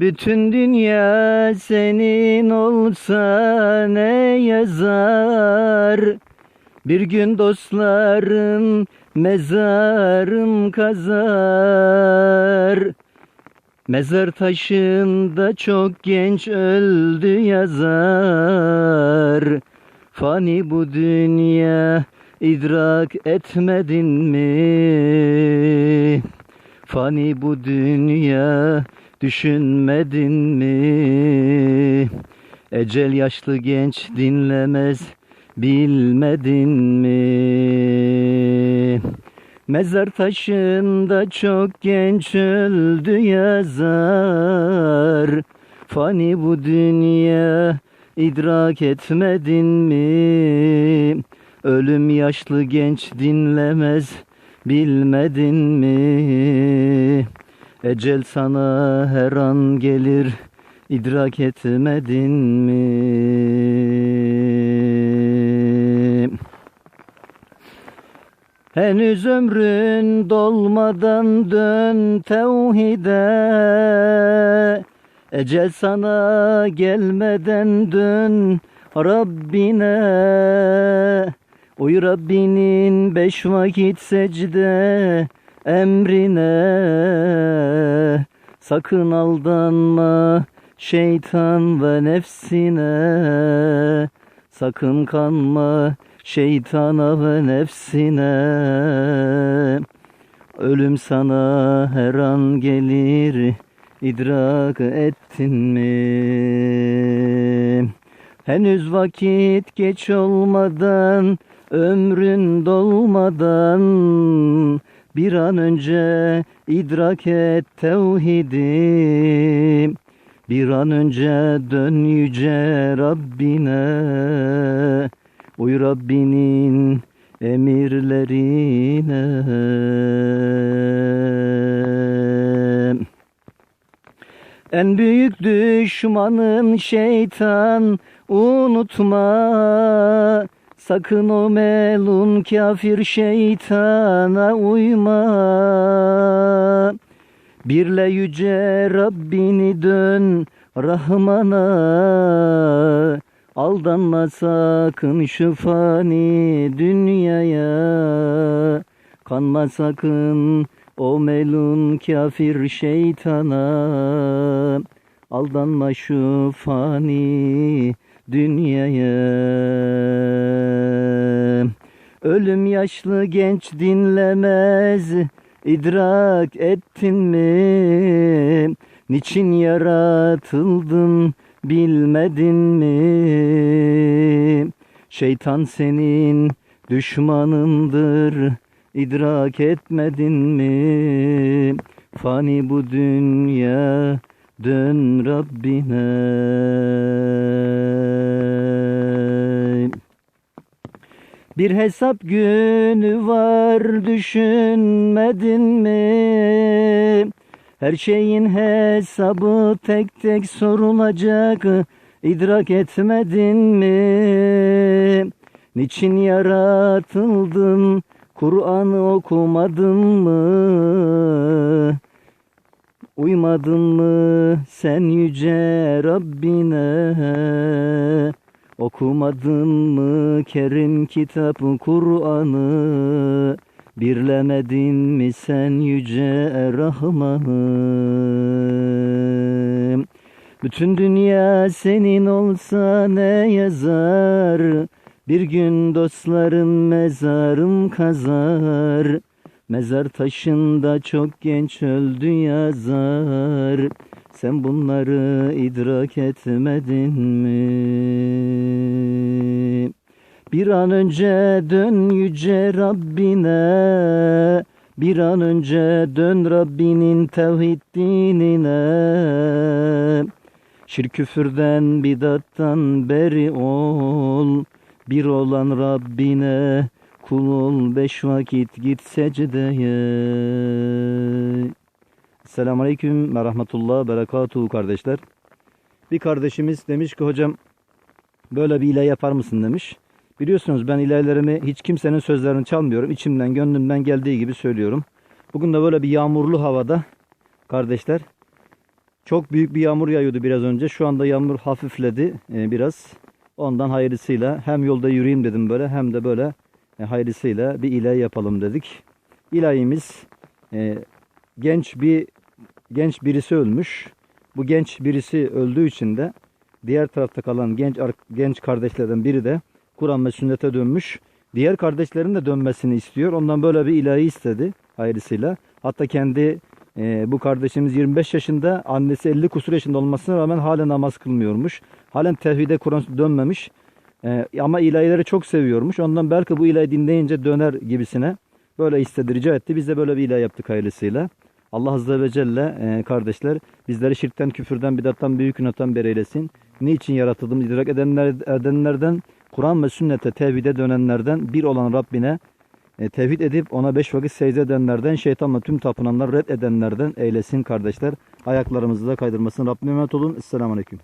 Bütün dünya senin olsa ne yazar? Bir gün dostların mezarım kazar. Mezar taşında çok genç öldü yazar. Fani bu dünya idrak etmedin mi? Fani bu dünya düşünmedin mi? Ecel yaşlı genç dinlemez bilmedin mi? Mezar taşında çok genç öldü yazar Fani bu dünya idrak etmedin mi? Ölüm yaşlı genç dinlemez bilmedin mi? Ecel sana her an gelir idrak etmedin mi? Henüz ömrün dolmadan dön tevhide. Ecel sana gelmeden dön Rabbine. Uy Rabbinin beş vakit secde emrine. Sakın aldanma şeytan ve nefsine. Sakın kanma şeytana ve nefsine. Ölüm sana her an gelir idrak ettin mi? Henüz vakit geç olmadan ömrün dolmadan bir an önce idrak et tevhidi. Bir an önce dön yüce Rabbine. Uy Rabbinin emirlerine. En büyük düşmanın şeytan unutma Sakın o melun kafir şeytana uyma. Birle yüce Rabbini dön Rahman'a. Aldanma sakın şu fani dünyaya. Kanma sakın o melun kafir şeytana. Aldanma şu fani dünyaya Ölüm yaşlı genç dinlemez idrak ettin mi? Niçin yaratıldın bilmedin mi? Şeytan senin düşmanındır idrak etmedin mi? Fani bu dünya dön Rabbine bir hesap günü var düşünmedin mi? Her şeyin hesabı tek tek sorulacak idrak etmedin mi? Niçin yaratıldın Kur'an'ı okumadın mı? Uymadın mı sen yüce Rabbine? Okumadın mı Kerim kitap Kur'an'ı? Birlemedin mi sen yüce Rahman'ı? Bütün dünya senin olsa ne yazar? Bir gün dostların mezarım kazar. Mezar taşında çok genç öldü yazar. Sen bunları idrak etmedin mi? Bir an önce dön yüce Rabbine. Bir an önce dön Rabbinin tevhid dinine. Şirk küfürden bidattan beri ol. Bir olan Rabbine kul ol beş vakit git secdeye. Selamun Aleyküm ve Rahmetullah Berekatuhu kardeşler. Bir kardeşimiz demiş ki hocam böyle bir ilahi yapar mısın demiş. Biliyorsunuz ben ilahilerimi hiç kimsenin sözlerini çalmıyorum. İçimden gönlümden geldiği gibi söylüyorum. Bugün de böyle bir yağmurlu havada kardeşler Çok büyük bir yağmur yağıyordu biraz önce. Şu anda yağmur hafifledi e, biraz. Ondan hayırlısıyla hem yolda yürüyeyim dedim böyle hem de böyle e, hayırlısıyla bir ilahi yapalım dedik. İlahimiz e, genç bir genç birisi ölmüş. Bu genç birisi öldüğü için de diğer tarafta kalan genç genç kardeşlerden biri de Kur'an ve sünnete dönmüş. Diğer kardeşlerin de dönmesini istiyor. Ondan böyle bir ilahi istedi hayırlısıyla. Hatta kendi e, bu kardeşimiz 25 yaşında, annesi 50 kusur yaşında olmasına rağmen hala namaz kılmıyormuş. Halen tevhide Kur'an dönmemiş. E, ama ilahileri çok seviyormuş. Ondan belki bu ilahi dinleyince döner gibisine böyle istedi, rica etti. Biz de böyle bir ilahi yaptık hayırlısıyla. Allah Azze ve Celle e, kardeşler bizleri şirkten, küfürden, bidattan, büyük günahtan beri eylesin. Niçin yaratıldığımız idrak edenler, edenlerden, Kur'an ve sünnete, tevhide dönenlerden bir olan Rabbine e, tevhid edip ona beş vakit secde edenlerden, şeytanla tüm tapınanlar red edenlerden eylesin kardeşler. Ayaklarımızı da kaydırmasın. Rabbime emanet olun. Esselamu Aleyküm.